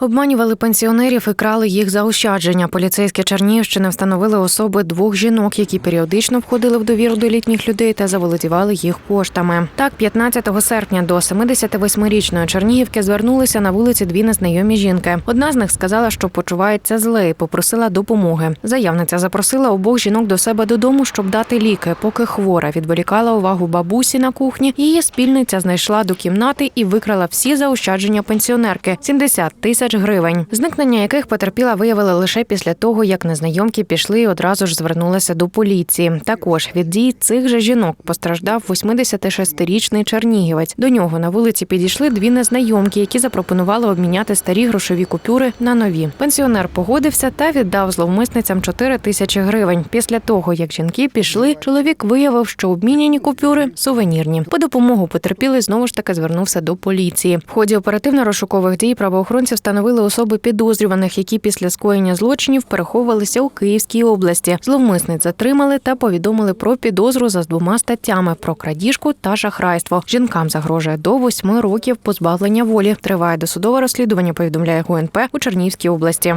Обманювали пенсіонерів і крали їх заощадження. Поліцейські Чернігівщини встановили особи двох жінок, які періодично входили в довіру до літніх людей та заволодівали їх коштами. Так, 15 серпня до 78-річної Чернігівки звернулися на вулиці дві незнайомі жінки. Одна з них сказала, що почувається зле і попросила допомоги. Заявниця запросила обох жінок до себе додому, щоб дати ліки. Поки хвора відволікала увагу бабусі на кухні, її спільниця знайшла до кімнати і викрала всі заощадження пенсіонерки 70 тисяч гривень, зникнення яких потерпіла виявили лише після того, як незнайомки пішли і одразу ж звернулися до поліції. Також від дій цих же жінок постраждав 86-річний чернігівець. До нього на вулиці підійшли дві незнайомки, які запропонували обміняти старі грошові купюри на нові. Пенсіонер погодився та віддав зловмисницям 4 тисячі гривень. Після того, як жінки пішли, чоловік виявив, що обміняні купюри сувенірні. По допомогу потерпілий знову ж таки звернувся до поліції. В ході оперативно-розшукових дій правоохоронці встановили особи підозрюваних, які після скоєння злочинів переховувалися у Київській області. Зловмисниць затримали та повідомили про підозру за двома статтями про крадіжку та шахрайство. Жінкам загрожує до восьми років позбавлення волі. Триває досудове розслідування. Повідомляє ГУНП у Чернівській області.